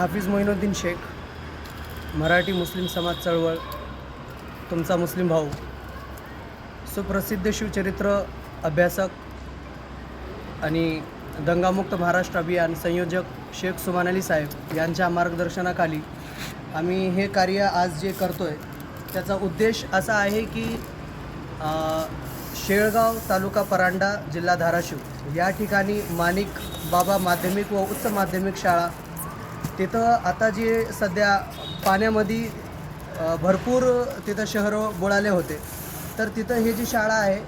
हाफिज मोहिनुद्दीन शेख मराठी मुस्लिम समाज चळवळ तुमचा मुस्लिम भाऊ सुप्रसिद्ध शिवचरित्र अभ्यासक आणि दंगामुक्त महाराष्ट्र अभियान संयोजक शेख सुमान अली साहेब यांच्या मार्गदर्शनाखाली आम्ही हे कार्य आज जे करतो आहे त्याचा उद्देश असा आहे की शेळगाव तालुका परांडा जिल्हा धाराशिव. या ठिकाणी माणिक बाबा माध्यमिक व उच्च माध्यमिक शाळा तिथं आता जे सध्या पाण्यामध्ये भरपूर तिथं शहरं बुडाले होते. तर तिथं हे जी शाळा आहे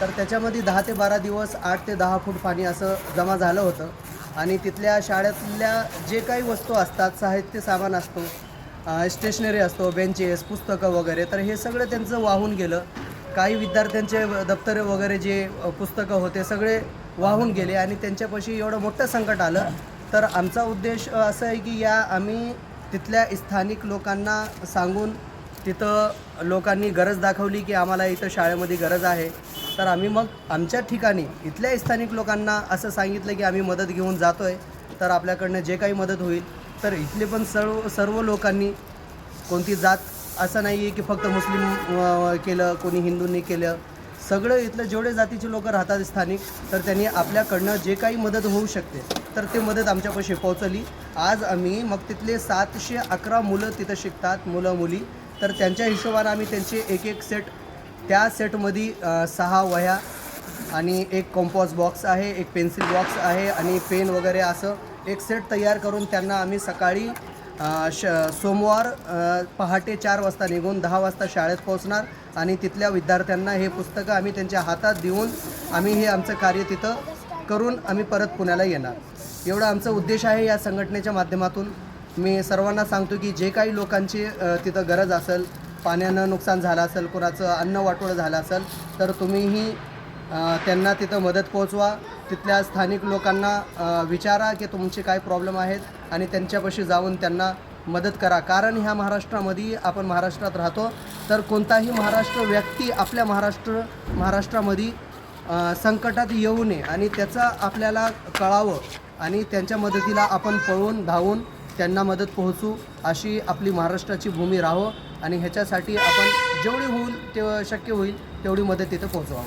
तर त्याच्यामध्ये दहा ते बारा दिवस आठ ते दहा फूट पाणी असं जमा झालं होतं. आणि तिथल्या शाळेतल्या जे काही वस्तू असतात साहित्य सामान असतो स्टेशनरी असतो बेंचेस पुस्तकं वगैरे तर हे सगळं त्यांचं वाहून गेलं. काही विद्यार्थ्यांचे दप्तरे वगैरे जे पुस्तकं होते सगळे वाहून गेले आणि त्यांच्यापाशी एवढं मोठं संकट आलं तर आमचा उद्देश असा आहे की या आम्ही तिथल्या स्थानिक लोकांना सांगून तिथं लोकांनी गरज दाखवली की आम्हाला इथं शाळेमध्ये गरज आहे. तर आम्ही मग आमच्या ठिकाणी इथल्या स्थानिक लोकांना असं सांगितलं की आम्ही मदत घेऊन जातो आहे तर आपल्याकडनं जे काही मदत होईल तर इथले पण सर्व सर्व लोकांनी कोणती जात असं नाही आहे की फक्त मुस्लिम केलं कोणी हिंदूंनी केलं. सगळं इथलं जेवढे जातीचे लोक राहतात स्थानिक तर त्यांनी आपल्याकडनं जे काही मदत होऊ शकते तर ते मदत आमच्यापाशी पोहोचली. आज आम्ही मग तिथले सातशे अकरा मुलं तिथं शिकतात मुलं मुली. तर त्यांच्या हिशोबानं आम्ही त्यांचे एक एक सेट त्या सेटमध्ये सहा वह्या आणि एक कॉम्पॉस बॉक्स आहे एक पेन्सिल बॉक्स आहे आणि पेन वगैरे असं एक सेट तयार करून त्यांना आम्ही सकाळी श सोमवार पहाटे चार वाजता निघून दहा वाजता शाळेत पोहोचणार आणि तिथल्या विद्यार्थ्यांना हे पुस्तकं आम्ही त्यांच्या हातात देऊन आम्ही हे आमचं कार्य तिथं करून आम्ही परत पुण्याला येणार. एवढा आमचा उद्देश आहे या संघटनेच्या माध्यमातून. मी सर्वांना सांगतो की जे काही लोकांची तिथं गरज असेल पाण्यानं नुकसान झालं असेल कोणाचं अन्न वाटोळं झालं असेल तर तुम्हीही त्यांना तिथं मदत पोहोचवा. तिथल्या स्थानिक लोकांना विचारा की तुमचे काय प्रॉब्लेम आहेत आणि त्यांच्यापाशी जाऊन त्यांना मदत करा. कारण ह्या महाराष्ट्रामध्ये आपण महाराष्ट्रात राहतो तर कोणताही महाराष्ट्र व्यक्ती आपल्या महाराष्ट्र महाराष्ट्रामध्ये संकटात येऊ नये आणि त्याचं आपल्याला कळावं आणि त्यांच्या मदतीला आपण पळून धावून त्यांना मदत पोहोचू अशी आपली महाराष्ट्राची भूमी राहो आणि ह्याच्यासाठी आपण जेवढी होईल ते शक्य होईल तेवढी मदत तिथं पोहोचवा.